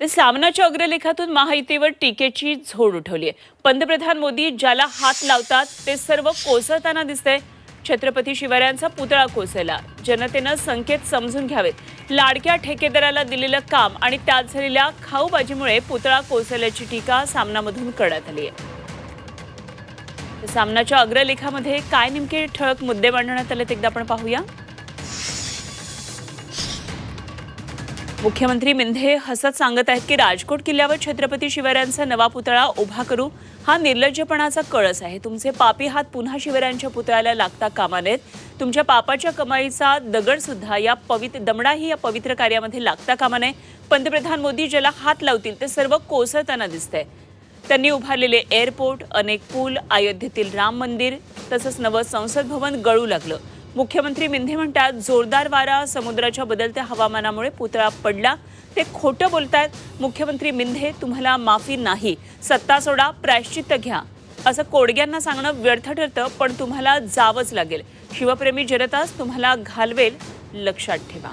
ते सामनाच्या अग्रलेखातून महायुतीवर टीकेची झोड उठवली आहे. पंतप्रधान मोदी ज्याला हात लावतात ते सर्व कोसळताना दिसतंय. छत्रपती शिवरायांचा पुतळा कोसळला. जनतेनं संकेत समजून घ्यावेत. लाडक्या ठेकेदाराला दिलेलं काम आणि त्यात झालेल्या खाऊबाजीमुळे पुतळा कोसळल्याची टीका सामनामधून करण्यात आली आहे. सामनाच्या अग्रलेखामध्ये काय नेमके ठळक मुद्दे मांडण्यात आलेत एकदा आपण पाहूया. मुख्यमंत्री मिंधे हसत सांगत आहेत की राजकोट किल्ल्यावर छत्रपती शिवरायांचा नवा पुतळा उभा करू हा निर्लज्जपणाचा कळस आहे. तुमचे पापी हात पुन्हा शिवरायांच्या पुतळ्याला लागता कामा नयेत. तुमच्या पापाच्या कमाईचा दगड सुद्धा या पवित्र दमडाही या पवित्र कार्यामध्ये लागता कामा नये. पंतप्रधान मोदी ज्याला हात लावतील ते सर्व कोसळताना दिसतंय. त्यांनी उभारलेले एअरपोर्ट अनेक पूल अयोध्येतील राम मंदिर तसंच नवं संसद भवन गळू लागलं. मुख्यमंत्री मिंधे म्हणतात जोरदार वारा समुद्राच्या बदलत्या हवामानामुळे पुतळा पडला. ते खोटं बोलतायत. मुख्यमंत्री मिंधे तुम्हाला माफी नाही. सत्ता सोडा प्रायश्चित्त घ्या. असं कोडग्यांना सांगणं व्यर्थ ठरतं पण तुम्हाला जावंच लागेल. शिवप्रेमी जनताच तुम्हाला घालवेल लक्षात ठेवा.